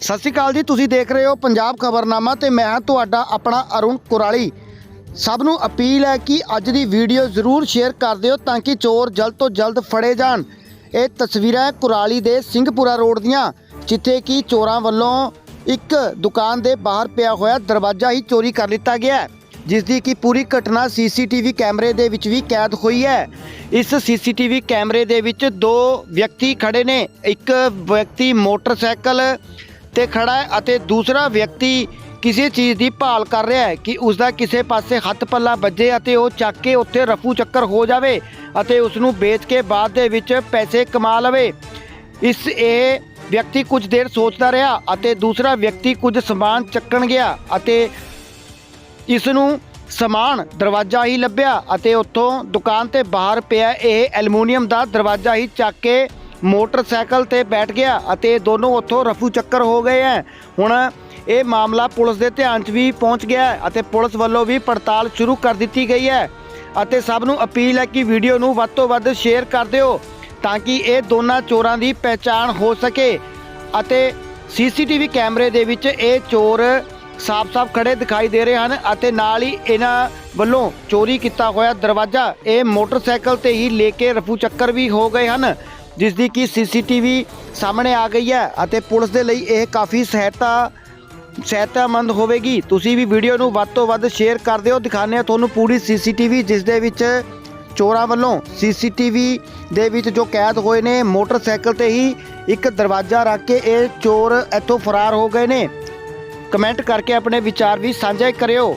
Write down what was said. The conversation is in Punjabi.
ਸਤਿ ਸ਼੍ਰੀ ਅਕਾਲ ਜੀ, ਤੁਸੀਂ ਦੇਖ ਰਹੇ ਹੋ ਪੰਜਾਬ ਖਬਰਨਾਮਾ ਤੇ ਮੈਂ ਤੁਹਾਡਾ ਆਪਣਾ ਅਰੁਣ ਕੁਰਾਲੀ। ਸਭ ਨੂੰ ਅਪੀਲ ਹੈ ਕਿ ਅੱਜ ਦੀ ਵੀਡੀਓ ਜ਼ਰੂਰ ਸ਼ੇਅਰ ਕਰ ਦਿਓ ਤਾਂ ਕਿ ਚੋਰ ਜਲਦ ਤੋਂ ਜਲਦ ਫੜੇ ਜਾਣ। ਇਹ ਤਸਵੀਰਾਂ ਕੁਰਾਲੀ ਦੇ ਸਿੰਘਪੁਰਾ ਰੋਡ ਦੀਆਂ, ਜਿੱਥੇ ਕਿ ਚੋਰਾਂ ਵੱਲੋਂ ਇੱਕ ਦੁਕਾਨ ਦੇ ਬਾਹਰ ਪਿਆ ਹੋਇਆ ਦਰਵਾਜ਼ਾ ਹੀ ਚੋਰੀ ਕਰ ਲਿੱਤਾ ਗਿਆ ਜਿਸ ਦੀ ਕਿ ਪੂਰੀ ਘਟਨਾ ਸੀਸੀਟੀਵੀ ਕੈਮਰੇ ਦੇ ਵਿੱਚ ਵੀ ਕੈਦ ਹੋਈ ਹੈ। ਇਸ ਸੀਸੀਟੀਵੀ ਕੈਮਰੇ ਦੇ ਵਿੱਚ ਦੋ ਵਿਅਕਤੀ ਖੜੇ ਨੇ, ਇੱਕ ਵਿਅਕਤੀ ਮੋਟਰਸਾਈਕਲ ਤੇ ਖੜਾ ਹੈ ਅਤੇ ਦੂਸਰਾ ਵਿਅਕਤੀ ਕਿਸੇ ਚੀਜ਼ ਦੀ ਭਾਲ ਕਰ ਰਿਹਾ ਹੈ ਕਿ ਉਸ ਦਾ ਕਿਸੇ ਪਾਸੇ ਹੱਥ ਪੱਲਾ ਵੱਜੇ ਅਤੇ ਉਹ ਚੱਕ ਕੇ ਉੱਥੇ ਰਫੂ ਚੱਕਰ ਹੋ ਜਾਵੇ ਅਤੇ ਉਸ ਨੂੰ ਵੇਚ ਕੇ ਬਾਅਦ ਦੇ ਵਿੱਚ ਪੈਸੇ ਕਮਾ ਲਵੇ। ਇਸ ਇਹ ਵਿਅਕਤੀ ਕੁਝ ਦੇਰ ਸੋਚਦਾ ਰਿਹਾ ਅਤੇ ਦੂਸਰਾ ਵਿਅਕਤੀ ਕੁਝ ਸਮਾਨ ਚੱਕਣ ਗਿਆ ਅਤੇ ਇਸ ਨੂੰ ਸਮਾਨ ਦਰਵਾਜ਼ਾ ਹੀ ਲੱਭਿਆ ਅਤੇ ਉੱਥੋਂ ਦੁਕਾਨ ਤੇ ਬਾਹਰ ਪਿਆ ਇਹ ਐਲੂਮੀਨੀਅਮ ਦਾ ਦਰਵਾਜ਼ਾ ਹੀ ਚੱਕ ਕੇ ਮੋਟਰਸਾਈਕਲ ਤੇ ਬੈਠ ਗਿਆ ਅਤੇ ਦੋਨੋਂ ਉੱਥੋਂ ਰਫੂ ਚੱਕਰ ਹੋ ਗਏ ਹੈ ਹੁਣ ਇਹ ਮਾਮਲਾ ਪੁਲਿਸ ਦੇ ਧਿਆਨ 'ਚ ਵੀ ਪਹੁੰਚ ਗਿਆ ਅਤੇ ਪੁਲਿਸ ਵੱਲੋਂ ਵੀ ਪੜਤਾਲ ਸ਼ੁਰੂ ਕਰ ਦਿੱਤੀ ਗਈ ਹੈ ਅਤੇ ਸਭ ਨੂੰ ਅਪੀਲ ਹੈ ਕਿ ਵੀਡੀਓ ਨੂੰ ਵੱਧ ਤੋਂ ਵੱਧ ਸ਼ੇਅਰ ਕਰ ਦਿਓ ਤਾਂ ਕਿ ਇਹ ਦੋਨਾਂ ਚੋਰਾਂ ਦੀ ਪਹਿਚਾਣ ਹੋ ਸਕੇ ਅਤੇ ਸੀਸੀਟੀਵੀ ਕੈਮਰੇ ਦੇ ਵਿੱਚ ਇਹ ਚੋਰ ਸਾਫ਼-ਸਾਫ਼ ਖੜੇ ਦਿਖਾਈ ਦੇ ਰਹੇ ਹਨ ਅਤੇ ਨਾਲ ਹੀ ਇਹਨਾਂ ਵੱਲੋਂ ਚੋਰੀ ਕੀਤਾ ਹੋਇਆ ਦਰਵਾਜ਼ਾ, ਇਹ ਮੋਟਰਸਾਈਕਲ ਤੇ ਹੀ ਲੈ ਕੇ ਰਫੂ ਚੱਕਰ ਵੀ ਹੋ ਗਏ ਹਨ। ਜਿਸ ਦੀ ਕਿ ਸੀਸੀਟੀਵੀ ਸਾਹਮਣੇ ਆ ਗਈ ਹੈ ਅਤੇ ਪੁਲਿਸ ਦੇ ਲਈ ਇਹ ਕਾਫੀ ਸਹਾਇਤਾ, ਸਹਾਇਤਾਮੰਦ ਹੋਵੇਗੀ। ਤੁਸੀਂ ਵੀ ਵੀਡੀਓ ਨੂੰ ਵੱਧ ਤੋਂ ਵੱਧ ਸ਼ੇਅਰ ਕਰ ਦਿਓ। ਦਿਖਾਉਂਦੇ ਹਾਂ ਤੁਹਾਨੂੰ ਪੂਰੀ ਸੀਸੀਟੀਵੀ, ਜਿਸ ਦੇ ਵਿੱਚ ਚੋਰਾਂ ਵੱਲੋਂ ਸੀਸੀਟੀਵੀ ਦੇ ਵਿੱਚ ਜੋ ਕੈਦ ਹੋਏ ਨੇ, ਮੋਟਰਸਾਈਕਲ ਤੇ ਹੀ ਇੱਕ ਦਰਵਾਜ਼ਾ ਰੱਖ ਕੇ ਇਹ ਚੋਰ ਇੱਥੋਂ ਫਰਾਰ ਹੋ ਗਏ ਨੇ। ਕਮੈਂਟ ਕਰਕੇ ਆਪਣੇ ਵਿਚਾਰ ਵੀ ਸਾਂਝੇ ਕਰਿਓ।